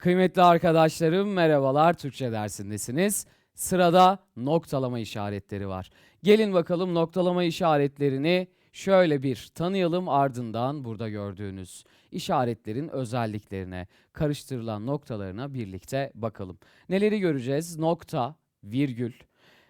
Kıymetli arkadaşlarım merhabalar Türkçe dersindesiniz. Sırada noktalama işaretleri var. Gelin bakalım noktalama işaretlerini şöyle bir tanıyalım ardından burada gördüğünüz işaretlerin özelliklerine, karıştırılan noktalarına birlikte bakalım. Neleri göreceğiz? Nokta, virgül,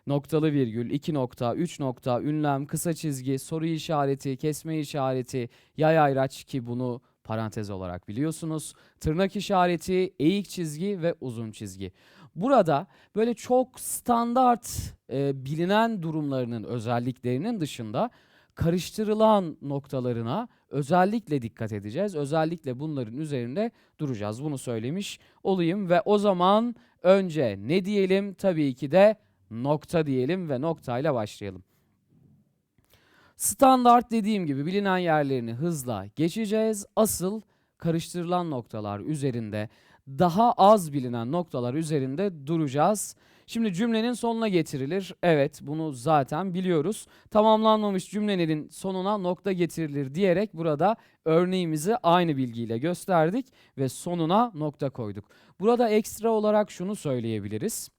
noktalı virgül, iki nokta, üç nokta, ünlem, kısa çizgi, soru işareti, kesme işareti, yay ayraç ki bunu parantez olarak biliyorsunuz. Tırnak işareti, eğik çizgi ve uzun çizgi. Burada böyle çok standart e, bilinen durumlarının özelliklerinin dışında karıştırılan noktalarına özellikle dikkat edeceğiz. Özellikle bunların üzerinde duracağız. Bunu söylemiş olayım ve o zaman önce ne diyelim? Tabii ki de nokta diyelim ve noktayla başlayalım. Standart dediğim gibi bilinen yerlerini hızla geçeceğiz. Asıl karıştırılan noktalar üzerinde daha az bilinen noktalar üzerinde duracağız. Şimdi cümlenin sonuna getirilir. Evet bunu zaten biliyoruz. Tamamlanmamış cümlenin sonuna nokta getirilir diyerek burada örneğimizi aynı bilgiyle gösterdik ve sonuna nokta koyduk. Burada ekstra olarak şunu söyleyebiliriz.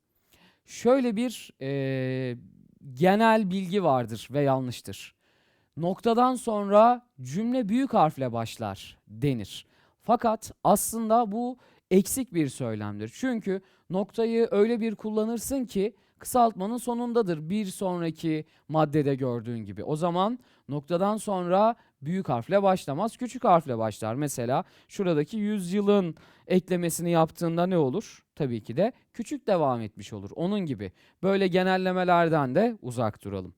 Şöyle bir eee, genel bilgi vardır ve yanlıştır. Noktadan sonra cümle büyük harfle başlar denir. Fakat aslında bu eksik bir söylemdir. Çünkü noktayı öyle bir kullanırsın ki kısaltmanın sonundadır bir sonraki maddede gördüğün gibi. O zaman noktadan sonra büyük harfle başlamaz, küçük harfle başlar. Mesela şuradaki yüzyılın eklemesini yaptığında ne olur? Tabii ki de küçük devam etmiş olur. Onun gibi. Böyle genellemelerden de uzak duralım.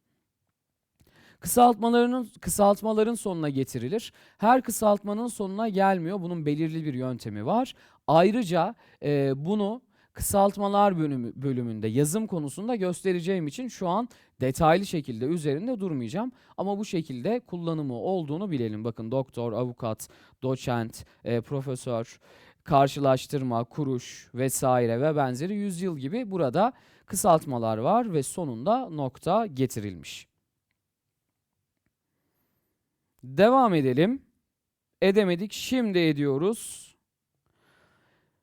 Kısaltmalarının kısaltmaların sonuna getirilir. Her kısaltmanın sonuna gelmiyor. Bunun belirli bir yöntemi var. Ayrıca e, bunu kısaltmalar bölümü, bölümünde yazım konusunda göstereceğim için şu an detaylı şekilde üzerinde durmayacağım. Ama bu şekilde kullanımı olduğunu bilelim. Bakın doktor, avukat, doçent, e, profesör, karşılaştırma, kuruş vesaire ve benzeri yüzyıl gibi burada kısaltmalar var ve sonunda nokta getirilmiş. Devam edelim. Edemedik. Şimdi ediyoruz.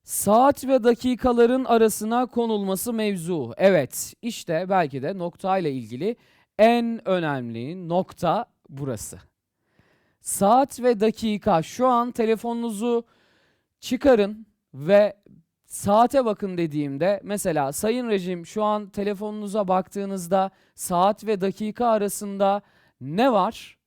Saat ve dakikaların arasına konulması mevzu. Evet, işte belki de nokta ile ilgili en önemli nokta burası. Saat ve dakika. Şu an telefonunuzu çıkarın ve saate bakın dediğimde mesela sayın rejim şu an telefonunuza baktığınızda saat ve dakika arasında ne var?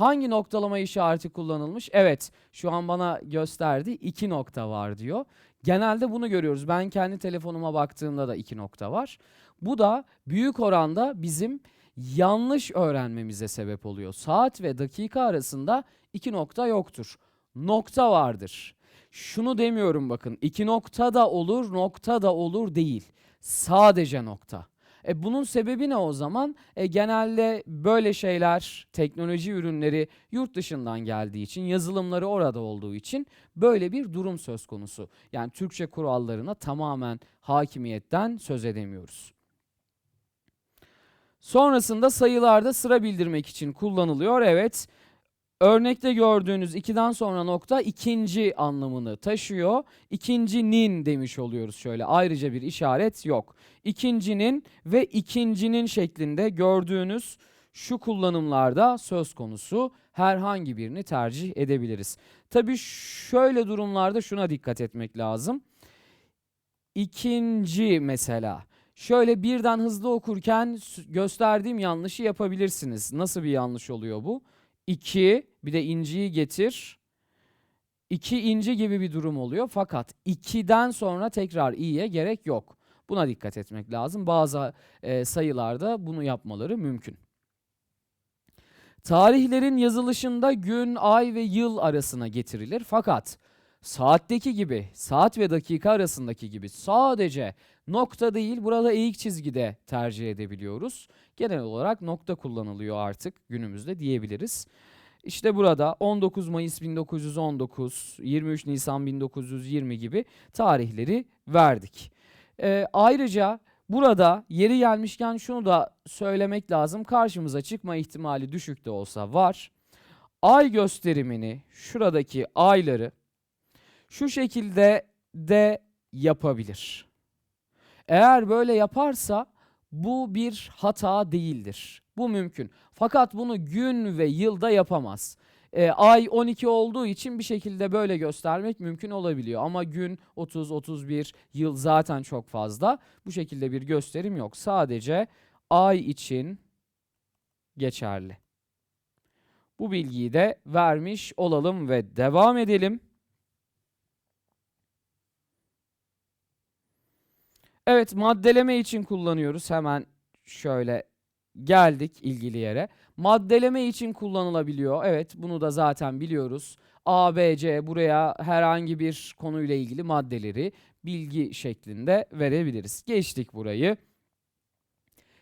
Hangi noktalama işareti kullanılmış? Evet, şu an bana gösterdi iki nokta var diyor. Genelde bunu görüyoruz. Ben kendi telefonuma baktığımda da iki nokta var. Bu da büyük oranda bizim yanlış öğrenmemize sebep oluyor. Saat ve dakika arasında iki nokta yoktur. Nokta vardır. Şunu demiyorum bakın. iki nokta da olur, nokta da olur değil. Sadece nokta. E bunun sebebi ne o zaman? E genelde böyle şeyler, teknoloji ürünleri yurt dışından geldiği için, yazılımları orada olduğu için böyle bir durum söz konusu. Yani Türkçe kurallarına tamamen hakimiyetten söz edemiyoruz. Sonrasında sayılarda sıra bildirmek için kullanılıyor. Evet. Örnekte gördüğünüz 2'den sonra nokta ikinci anlamını taşıyor. İkincinin demiş oluyoruz şöyle ayrıca bir işaret yok. İkincinin ve ikincinin şeklinde gördüğünüz şu kullanımlarda söz konusu herhangi birini tercih edebiliriz. Tabii şöyle durumlarda şuna dikkat etmek lazım. İkinci mesela. Şöyle birden hızlı okurken gösterdiğim yanlışı yapabilirsiniz. Nasıl bir yanlış oluyor bu? 2 bir de inciyi getir. 2 inci gibi bir durum oluyor. Fakat 2'den sonra tekrar i'ye gerek yok. Buna dikkat etmek lazım. Bazı e, sayılarda bunu yapmaları mümkün. Tarihlerin yazılışında gün, ay ve yıl arasına getirilir. Fakat saatteki gibi, saat ve dakika arasındaki gibi sadece nokta değil, burada eğik çizgide tercih edebiliyoruz. Genel olarak nokta kullanılıyor artık günümüzde diyebiliriz. İşte burada 19 Mayıs 1919, 23 Nisan 1920 gibi tarihleri verdik. Ee, ayrıca burada yeri gelmişken şunu da söylemek lazım. Karşımıza çıkma ihtimali düşük de olsa var. Ay gösterimini, şuradaki ayları şu şekilde de yapabilir. Eğer böyle yaparsa bu bir hata değildir. Bu mümkün. Fakat bunu gün ve yılda yapamaz. E, ay 12 olduğu için bir şekilde böyle göstermek mümkün olabiliyor. Ama gün 30, 31, yıl zaten çok fazla. Bu şekilde bir gösterim yok. Sadece ay için geçerli. Bu bilgiyi de vermiş olalım ve devam edelim. Evet maddeleme için kullanıyoruz. Hemen şöyle geldik ilgili yere. Maddeleme için kullanılabiliyor. Evet bunu da zaten biliyoruz. A, B, C buraya herhangi bir konuyla ilgili maddeleri bilgi şeklinde verebiliriz. Geçtik burayı.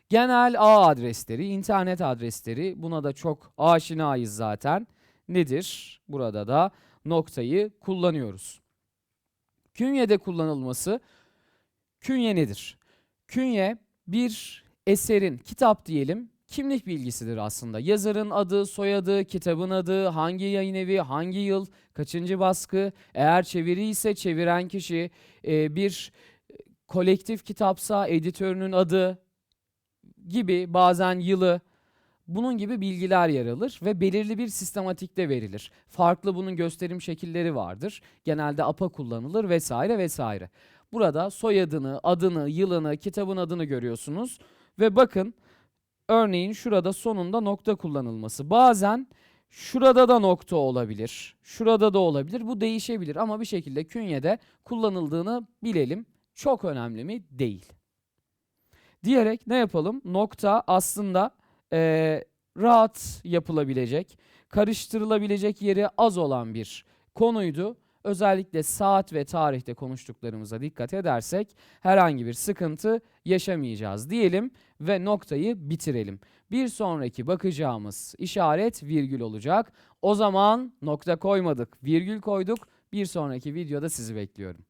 Genel ağ adresleri, internet adresleri buna da çok aşinayız zaten. Nedir? Burada da noktayı kullanıyoruz. Künyede kullanılması Künye nedir? Künye bir eserin, kitap diyelim, kimlik bilgisidir aslında. Yazarın adı, soyadı, kitabın adı, hangi yayın evi, hangi yıl, kaçıncı baskı, eğer çeviri ise çeviren kişi, e, bir kolektif kitapsa editörünün adı gibi bazen yılı, bunun gibi bilgiler yer alır ve belirli bir sistematikte verilir. Farklı bunun gösterim şekilleri vardır. Genelde APA kullanılır vesaire vesaire. Burada soyadını, adını, yılını, kitabın adını görüyorsunuz. Ve bakın örneğin şurada sonunda nokta kullanılması. Bazen şurada da nokta olabilir. Şurada da olabilir. Bu değişebilir ama bir şekilde künyede kullanıldığını bilelim. Çok önemli mi? Değil. Diyerek ne yapalım? Nokta aslında eee, rahat yapılabilecek, karıştırılabilecek yeri az olan bir konuydu. Özellikle saat ve tarihte konuştuklarımıza dikkat edersek herhangi bir sıkıntı yaşamayacağız diyelim ve noktayı bitirelim. Bir sonraki bakacağımız işaret virgül olacak. O zaman nokta koymadık, virgül koyduk. Bir sonraki videoda sizi bekliyorum.